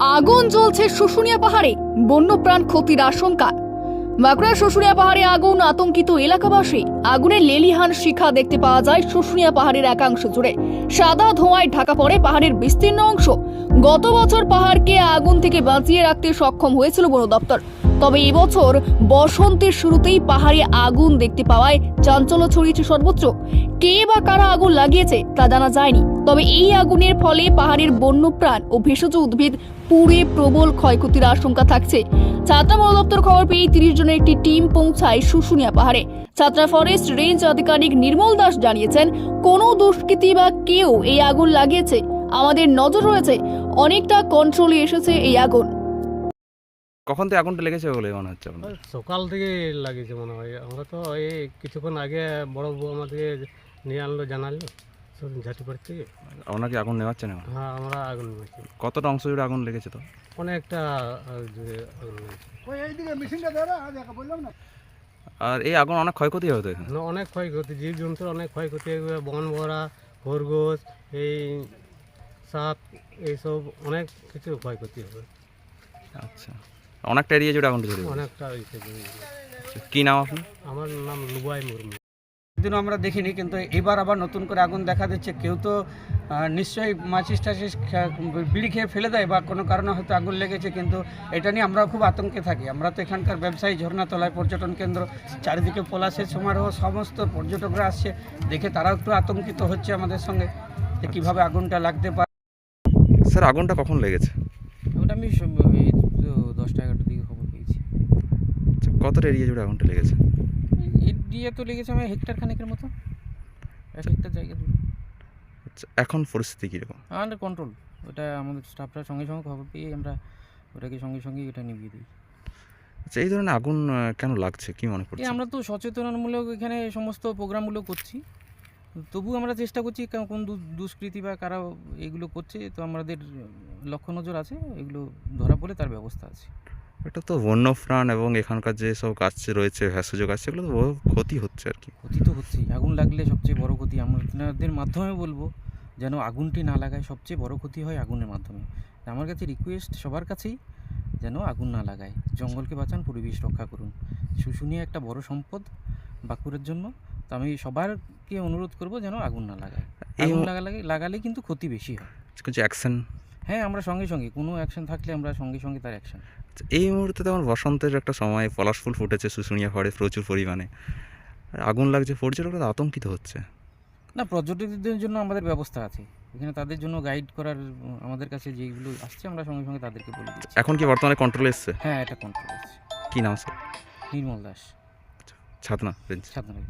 আগুন জ্বলছে শুশুনিয়া পাহাড়ে, বন্যপ্রাণ ক্ষতির আশঙ্কা। বাঁকুড়ার শুশুনিয়া পাহাড়ে আগুন আতঙ্কিত এলাকাবাসী। আগুনের লেলিহান শিখা দেখতে পাওয়া যায় শুশুনিয়া পাহাড়ের একাংশ জুড়ে। সাদা ধোঁয়ায় ঢাকা পড়ে পাহাড়ের বিস্তীর্ণ অংশ। গত বছর পাহাড়কে আগুন থেকে বাঁচিয়ে রাখতে সক্ষম হয়েছিল বন দপ্তর। তবে এবছর বসন্তের শুরুতেই পাহাড়ে আগুন দেখতে পাওয়ায় চাঞ্চল্য ছড়িয়েছে সর্বোচ্চ কে বা কারা আগুন লাগিয়েছে তা জানা যায়নি। তবে এই আগুনের ফলে পাহাড়ের বন্যপ্রাণ ও ভেষজ উদ্ভিদ পুড়ে প্রবল ক্ষয়ক্ষতির আশঙ্কা থাকছে। ছাত্রা বন দপ্তর খবর পেয়ে তিরিশ জনের একটি টিম পৌঁছায় শুশুনিয়া পাহাড়ে। ছাত্রা ফরেস্ট রেঞ্জ আধিকারিক নির্মল দাস জানিয়েছেন কোনো দুষ্কৃতী বা কেউ এই আগুন লাগিয়েছে? আমাদের নজর রয়েছে অনেকটা কন্ট্রোলে এসেছে এই আগুন। কখন থেকে আগুনটা লেগেছে বলে মনে হচ্ছে আপনার সকাল থেকে লাগিয়েছে মনে হয়। আমরা তো এই কিছুক্ষণ আগে বড় বউ আমাদেরকে নিয়ে আনলো জানালো। ঝাটিপাড় থেকে আপনার কি আগুন নেওয়াচ্ছে না? হ্যাঁ আমরা আগুন কতটা অংশ জুড়ে আগুন লেগেছে তো? অনেকটা জুড়ে আগুন আর এই আগুন অনেক ক্ষয়ক্ষতি এখানে? মানে অনেক ক্ষয়ক্ষতি জীব জন্তুর অনেক ক্ষয়ক্ষতি বন ভরা খরগোশ এই সাপ এইসব অনেক কিছু ক্ষয়ক্ষতি হবে আচ্ছা। অনেকটা এরিয়া জুড়ে আগুনটা ঝরে অনেকটা ইসে কি নাম আপনি আমার নাম লুবাই মুর্মু। দিনও আমরা দেখিনি কিন্তু এবার আবার নতুন করে আগুন দেখা দিচ্ছে। কেউ তো নিশ্চয়ই মাছিস টাছিস খা- বিড়ি খেয়ে ফেলে দেয় বা কোনো কারণে হয়তো আগুন লেগেছে কিন্তু এটা নিয়ে আমরাও খুব আতঙ্কে থাকি। আমরা তো এখানকার ব্যবসায়ী ঝর্ণাতলায় পর্যটন কেন্দ্র চারিদিকে পলাশের সমারোহ সমস্ত পর্যটকরা আসছে। দেখে তারাও একটু আতঙ্কিত হচ্ছে আমাদের সঙ্গে যে কীভাবে আগুনটা লাগতে পারে স্যার আগুনটা কখন লেগেছে? ওটা আমি দশটা এগারোটার দিকে খবর পেয়েছি। আচ্ছা, কতটা এরিয়া জুড়ে আগুনটা লেগেছে? দিয়ে তো লেগেছে আমার হেক্টর খানেকের মতো। এক হেক্টর জায়গা জুড়ে আচ্ছা এখন পরিস্থিতি কীরকম? আন্ডার কন্ট্রোল ওটা আমাদের স্টাফরা সঙ্গে সঙ্গে খবর পেয়ে আমরা ওটাকে সঙ্গে সঙ্গে এটা নিভিয়ে দিই। আচ্ছা এই ধরনের আগুন কেন লাগছে? কি মনে করছে আমরা তো সচেতনমূলক এখানে সমস্ত প্রোগ্রামগুলো করছি। তবু আমরা চেষ্টা করছি কোন দুষ্কৃতী বা কারা এগুলো করছে তো আমাদের লক্ষ্য নজর আছে এগুলো ধরা পড়লে তার ব্যবস্থা আছে। এটা তো বন্যপ্রাণ এবং এখানকার যে সব গাছ রয়েছে ভেষজ গাছ সেগুলো তো বহু ক্ষতি হচ্ছে আর কি। ক্ষতি তো হচ্ছেই। আগুন লাগলে সবচেয়ে বড় ক্ষতি আমাদের মাধ্যমে বলব যেন আগুনটি না লাগায় সবচেয়ে বড় ক্ষতি হয় আগুনের মাধ্যমে। আমার কাছে রিকোয়েস্ট সবার কাছেই যেন আগুন না লাগায়। জঙ্গলকে বাঁচান পরিবেশ রক্ষা করুন। শুশুনিয়া একটা বড় সম্পদ বাঁকুড়ার জন্য। তো আমি সবারকে অনুরোধ করব যেন আগুন না লাগায়। আগুন লাগালে লাগালে কিন্তু ক্ষতি বেশি হয়। কিছু অ্যাকশন হ্যাঁ আমরা সঙ্গে সঙ্গে। কোনো অ্যাকশন থাকলে আমরা সঙ্গে সঙ্গে তার অ্যাকশন এই মুহূর্তে তেমন বসন্তের একটা সময় পলাশ ফুল ফুটেছে শুশুনিয়া পাহাড়ে প্রচুর পরিমাণে। আর আগুন লাগছে পর্যটকরা তো আতঙ্কিত হচ্ছে। না পর্যটকদের জন্য আমাদের ব্যবস্থা আছে। এখানে তাদের জন্য গাইড করার আমাদের কাছে যেগুলো আসছে আমরা সঙ্গে সঙ্গে তাদেরকে বলে দিচ্ছি। এখন কি বর্তমানে কন্ট্রোল এসছে? হ্যাঁ এটা কন্ট্রোল এসছে। কী নাম স্যার নির্মল দাস। ছাতনা রেঞ্জ সাধনা